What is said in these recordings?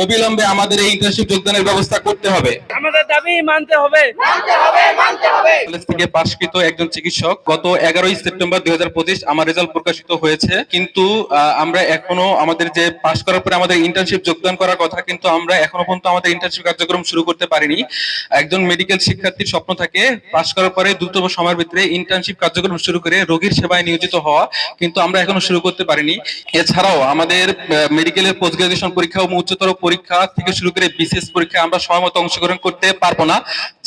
অবিলম্বে আমাদের এই ইন্টার্নশিপ যোগদানের ব্যবস্থা করতে হবে। আমাদের দাবি মানতে হবে। কলেজ থেকে পাশকৃত একজন চিকিৎসক গত এগারোই সেপ্টেম্বর দুই আমার রেজাল্ট প্রকাশিত হয়েছে। কিন্তু আমরা এখনও আমাদের যে পাশ করার পরে আমাদের ইন্টার্নশিপ যোগদান করার কথা কিন্তু আমরা এখনও পর্যন্ত আমাদের ইন্টার্নশিপ কার্যক্রম শুরু করতে পারিনি। একজন মেডিকেল শিক্ষার্থীর স্বপ্ন থাকে পাশ করার পরে দ্রুত সময়ের ভিতরে ইন্টার্নশিপ কার্যক্রম শুরু করে রোগীর সেবায় নিয়োজিত হওয়া কিন্তু আমরা এখনও শুরু করতে পারিনি। এছাড়াও আমাদের মেডিকেলের পোস্ট গ্রাজুয়েশন পরীক্ষা এবং উচ্চতর পরীক্ষা থেকে শুরু করে বিসিএস পরীক্ষা আমরা সময় মতো অংশগ্রহণ করতে পারব না।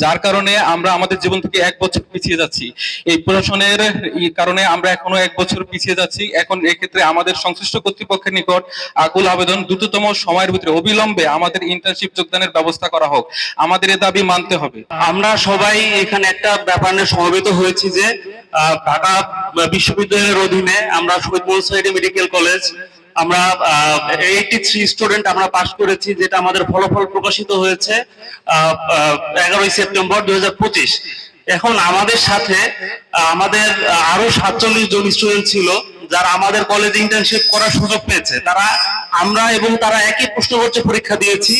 যার কারণে আমরা আমাদের জীবন থেকে এক বছর পিছিয়ে যাচ্ছি। এই প্রশাসনের কারণে আমরা এখনও এক বছর পিছিয়ে যাচ্ছি। এখন এক্ষেত্রে আমাদের সংশ্লিষ্ট কর্তৃপক্ষের নিকট আকুল আবেদন দ্রুততম সময়ের ভিতরে, অবিলম্বে আমাদের ইন্টার্নশিপ যোগদানের ব্যবস্থা করা হোক। আমাদের এ দাবি মানতে হবে। আমরা সবাই এখানে একটা ব্যাপার নিয়ে সমবেত হয়েছি যে ঢাকা বিশ্ববিদ্যালয়ের অধীনে আমরা শহীদ মোহাম্মদ মেডিকেল কলেজ আমরা এইটি থ্রি স্টুডেন্ট আমরা পাশ করেছি, যেটা আমাদের ফলাফল প্রকাশিত হয়েছে এগারোই সেপ্টেম্বর দুই হাজার পঁচিশ। এখন আমাদের সাথে আমাদের আরও সাতচল্লিশ জন স্টুডেন্ট ছিল, যারা আমাদের কলেজে ইন্টার্নশিপ করার সুযোগ পেয়েছে। তারা, আমরা এবং তারা একই প্রশ্নপত্র পরীক্ষা দিয়েছি,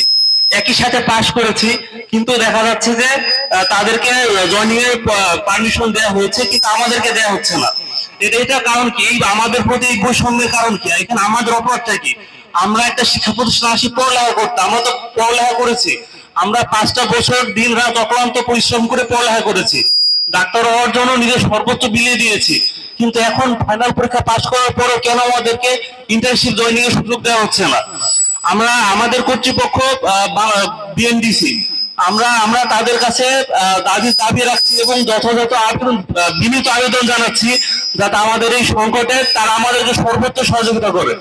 একই সাথে পাশ করেছি, কিন্তু দেখা যাচ্ছে যে তাদেরকে জয়নিং এর পারমিশন দেওয়া হয়েছে, কিন্তু আমাদেরকে দেওয়া হচ্ছে না। এটা কারণ কি? আমাদের প্রতি এই বৈষম্যের কারণ কি? এখানে আমাদের অপরাধটা কি? আমরা একটা শিক্ষা প্রতিষ্ঠান আসি, পড়ালেখা করতে। আমরা তো পড়ালেখা করেছি। আমরা পাঁচটা বছর দিন রাত অক্লান্ত পরিশ্রম করে পড়ালেখা করেছি। ডাক্তার হওয়ার জন্য নিজের সর্বোচ্চ বিলিয়ে দিয়েছি। কিন্তু এখন ফাইনাল পরীক্ষা পাশ করার পরও কেন আমাদেরকে ইন্টার্নশিপ জয়নিং এর সুযোগ দেওয়া হচ্ছে না? আমরা, আমাদের কর্তৃপক্ষ বিএনডিসি আমরা আমরা তাদের কাছে দাবি দাবি রাখছি এবং যথাযথ আবেদন বিনীত আবেদন জানাচ্ছি যাতে আমাদের এই সংকটে তারা আমাদেরকে সর্বোচ্চ সহযোগিতা করে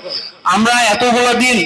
আমরা এতগুলো দিন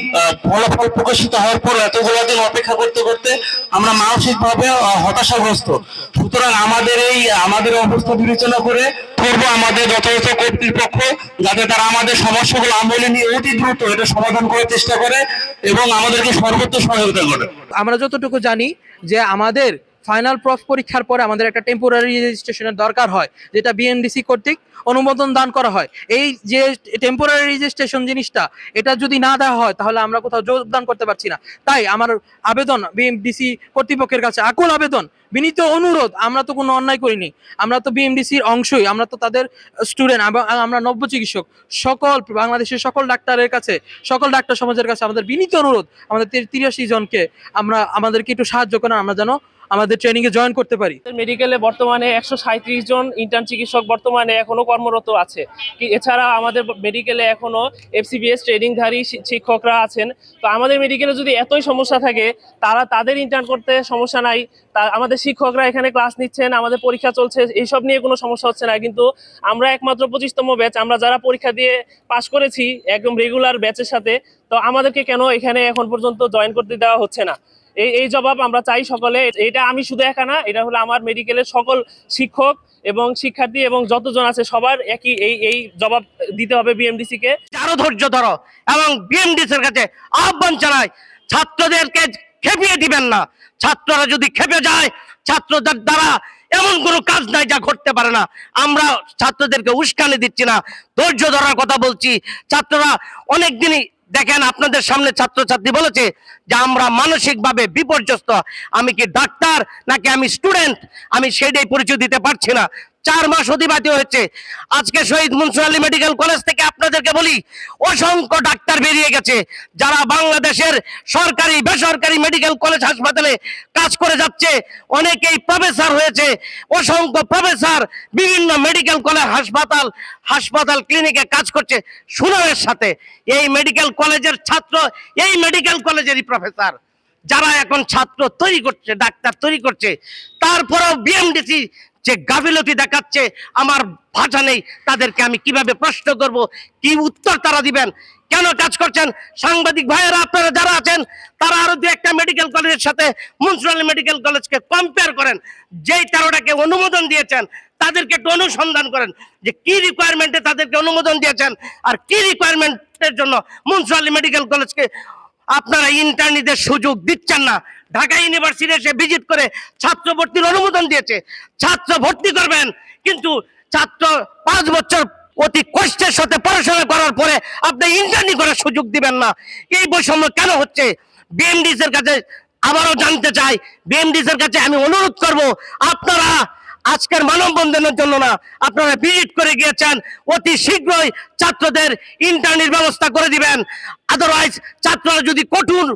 ফলাফল প্রকাশিত হওয়ার পর এতগুলো দিন অপেক্ষা করতে করতে আমরা মানসিকভাবে হতাশাগ্রস্ত। সুতরাং আমাদের এই, আমাদের অবস্থা বিবেচনা করে করব আমাদের যথাযথ কর্তৃপক্ষ যাতে তারা আমাদের সমস্যাগুলো আমলে নিয়ে অতি দ্রুত এটা সমাধান করার চেষ্টা করে এবং আমাদেরকে সর্বোচ্চ সহায়তা করে। আমরা যতটুকু জানি যে আমাদের ফাইনাল প্রফ পরীক্ষার পরে আমাদের একটা টেম্পোরারি রেজিস্ট্রেশনের দরকার হয়, যেটা বিএমডিসি কর্তৃক অনুমোদন দান করা হয়। এই যে টেম্পোরারি রেজিস্ট্রেশন জিনিসটা, এটা যদি না দেওয়া হয়, তাহলে আমরা কোথাও যোগদান করতে পারছি না। তাই আমার আবেদন বিএমডিসি কর্তৃপক্ষের কাছে আকুল আবেদন, বিনীত অনুরোধ, আমরা তো কোনো অন্যায় করিনি। আমরা তো বিএমডিসির অংশই, আমরা তো তাদের স্টুডেন্ট আমরা নব্য চিকিৎসক, সকল বাংলাদেশের সকল ডাক্তারের কাছে, সকল ডাক্তার সমাজের কাছে আমাদের বিনীত অনুরোধ, আমাদের তিরাশি জনকে আমরা, আমাদেরকে একটু সাহায্য করেন, আমরা যেন আমাদের ট্রেনিং এ জয়েন করতে পারি। মেডিকেলে বর্তমানে একশো সাঁত্রিশ জন ইন্টার্ন চিকিৎসক বর্তমানে এখনও কর্মরত আছে। এছাড়া আমাদের মেডিকেলে এখনও এফসিবিএস ট্রেনিংধারী শিক্ষকরা আছেন। তো আমাদের মেডিকেলে যদি এতই সমস্যা থাকে, তারা তাদের ইন্টার্ন করতে সমস্যা নাই। তা, আমাদের শিক্ষকরা এখানে ক্লাস নিচ্ছেন, আমাদের পরীক্ষা চলছে, এইসব নিয়ে কোনো সমস্যা হচ্ছে না। কিন্তু আমরা একমাত্র পঁচিশতম ব্যাচ আমরা যারা পরীক্ষা দিয়ে পাশ করেছি, একদম রেগুলার ব্যাচের সাথে, তো আমাদেরকে কেন এখানে এখন পর্যন্ত জয়েন করতে দেওয়া হচ্ছে না? এই এই জবাব আমরা চাই সকলে। এটা আমি শুধু একা না, এটা হলো আমার মেডিকেলের সকল শিক্ষক এবং শিক্ষার্থী এবং যতজন আছে সবার একই এই এই জবাব দিতে হবে বিএমডিসি কে আরও ধৈর্য ধরো এবং বিএমডিসি এর কাছে আহ্বান জানাই, ছাত্রদেরকে খেপিয়ে দিবেন না। ছাত্ররা যদি খেপে যায়, ছাত্রদের দ্বারা এমন কোনো কাজ নাই যা ঘটতে পারে না। আমরা ছাত্রদেরকে উস্কানি দিচ্ছি না, ধৈর্য ধরার কথা বলছি। ছাত্ররা অনেক দিনই দেখেন আপনাদের সামনে ছাত্রছাত্রী বলেছে যে আমরা মানসিকভাবে বিপর্যস্ত। আমি কি ডাক্তার নাকি আমি স্টুডেন্ট আমি সেটাই পরিচয় দিতে পারছি না। চার মাস অতিবাহিত হয়েছে। আজকে শহীদ মনসুর আলী মেডিকেল কলেজ থেকে আপনাদেরকে বলি, অসংখ্য ডাক্তার বেরিয়ে গেছে, যারা বাংলাদেশের সরকারি, বেসরকারি মেডিকেল কলেজ হাসপাতালে কাজ করে যাচ্ছে। অনেকেই প্রফেসর হয়েছে, অসংখ্য প্রফেসর বিভিন্ন মেডিকেল কলেজ হাসপাতাল হাসপাতাল ক্লিনিকে কাজ করছে। সুনামের সাথে, এই মেডিকেল কলেজের ছাত্র, এই মেডিকেল কলেজেরই প্রফেসর। যারা এখন ছাত্র তৈরি করছে, ডাক্তার তৈরি করছে, তারপরেও বিএমডিসি যে গাফিলতি দেখাচ্ছে, আমার ভাষা নেই, তাদেরকে আমি কীভাবে প্রশ্ন করব, কি উত্তর তারা দিবেন, কেন কাজ করছেন? সাংবাদিক ভাইয়েরা, আপনারা যারা আছেন, তারা আরও দু একটা মেডিকেল কলেজের সাথে মুন্সিপাল মেডিকেল কলেজকে কম্পেয়ার করেন, যেই তেরোটাকে অনুমোদন দিয়েছেন, তাদেরকে একটু অনুসন্ধান করেন, যে কি রিকোয়ারমেন্টে তাদেরকে অনুমোদন দিয়েছেন, আর কি রিকোয়ারমেন্টের জন্য মুন্সিপাল মেডিকেল কলেজকে আপনারা ইন্টার্নিদের সুযোগ দিচ্ছেন না। ঢাকা ইউনিভার্সিটি এসে ভিজিট করে ছাত্র ভর্তির অনুমোদন দিয়েছে। ছাত্র ভর্তি করবেন, কিন্তু ছাত্র পাঁচ বছর অতি কষ্টের সাথে পড়াশোনা করার পরে আপনি ইন্টার্নি করার সুযোগ দিবেন না। এই বৈষম্য কেন হচ্ছে? বিএমডিস এর কাছে আবারও জানতে চাই। বিএমডিস এর কাছে আমি অনুরোধ করব, আপনারা আজকের মানববন্ধনের জন্য না, আপনারা ভিজিট করে গিয়েছেন, অতি শীঘ্রই ছাত্রদের ইন্টারনেট ব্যবস্থা করে দিবেন। আদারওয়াইজ ছাত্ররা যদি কঠোর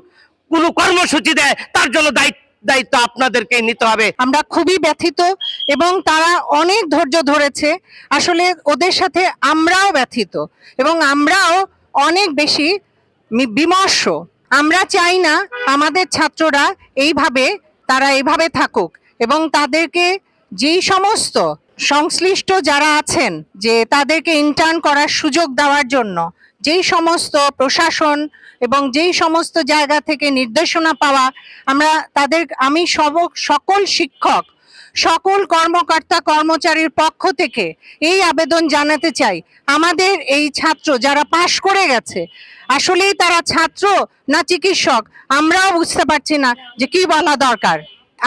কোনো কর্মসূচি দেয়, তার জন্য দায়িত্ব দায়িত্ব আপনাদেরকে নিতে হবে। আমরা খুবই ব্যথিত এবং তারা অনেক ধৈর্য ধরেছে। আসলে ওদের সাথে আমরাও ব্যথিত এবং আমরাও অনেক বেশি বিমর্ষ। আমরা চাই না আমাদের ছাত্ররা এইভাবে, তারা এইভাবে থাকুক এবং তাদেরকে যেই সমস্ত সংশ্লিষ্ট যারা আছেন যে তাদেরকে ইন্টার্ন করার সুযোগ দেওয়ার জন্য, যেই সমস্ত প্রশাসন এবং যেই সমস্ত জায়গা থেকে নির্দেশনা পাওয়া, আমরা তাদের, আমি সব, সকল শিক্ষক, সকল কর্মকর্তা, কর্মচারীর পক্ষ থেকে এই আবেদন জানাতে চাই। আমাদের এই ছাত্র যারা পাশ করে গেছে, আসলেই তারা ছাত্র না চিকিৎসক, আমরাও বুঝতে পারছি না যে কি বলা দরকার।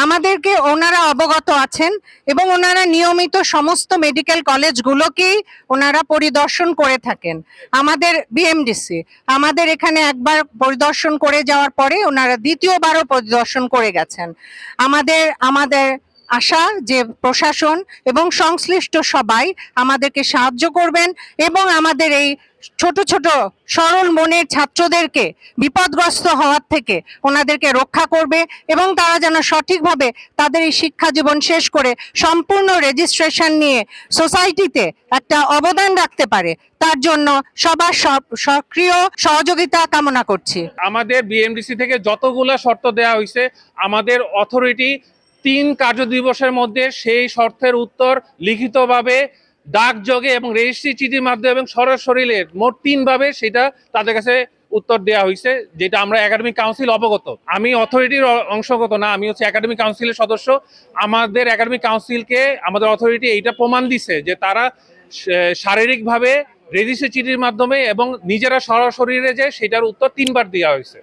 আমাদেরকে ওনারা অবগত আছেন এবং ওনারা নিয়মিত সমস্ত মেডিকেল কলেজগুলোকেই ওনারা পরিদর্শন করে থাকেন। আমাদের বিএমডিসি আমাদের এখানে একবার পরিদর্শন করে যাওয়ার পরে ওনারা দ্বিতীয়বারও পরিদর্শন করে গেছেন। আমাদের আমাদের আশা যে প্রশাসন এবং সংশ্লিষ্ট সবাই আমাদেরকে সাহায্য করবেন এবং আমাদের এই ছোট ছোট সরল মনের ছাত্রদেরকে বিপদগ্রস্ত হওয়ার থেকে ওনাদেরকে রক্ষা করবে এবং তারা যেন সঠিকভাবে তাদের এই শিক্ষা জীবন শেষ করে সম্পূর্ণ রেজিস্ট্রেশন নিয়ে সোসাইটিতে একটা অবদান রাখতে পারে, তার জন্য সবার সব- সক্রিয় সহযোগিতা কামনা করছি। আমাদের বিএমডিসি থেকে যতগুলো শর্ত দেওয়া হয়েছে আমাদের অথরিটি তিন কার্য দিবসের মধ্যে সেই শর্তের উত্তর লিখিতভাবে ডাকযোগে এবং রেজিস্ট্রি চিঠির মাধ্যমে এবং সরাসরি মোট তিনভাবে সেটা তাদের কাছে উত্তর দেওয়া হয়েছে, যেটা আমরা একাডেমিক কাউন্সিল অবগত। আমি অথরিটির অংশগত না, আমি হচ্ছে একাডেমিক কাউন্সিলের সদস্য। আমাদের একাডেমিক কাউন্সিলকে আমাদের অথরিটি এইটা প্রমাণ দিছে যে তারা শারীরিকভাবে রেজিস্ট্রি চিঠির মাধ্যমে এবং নিজেরা সরাসরি যে সেটার উত্তর তিনবার দেওয়া হয়েছে।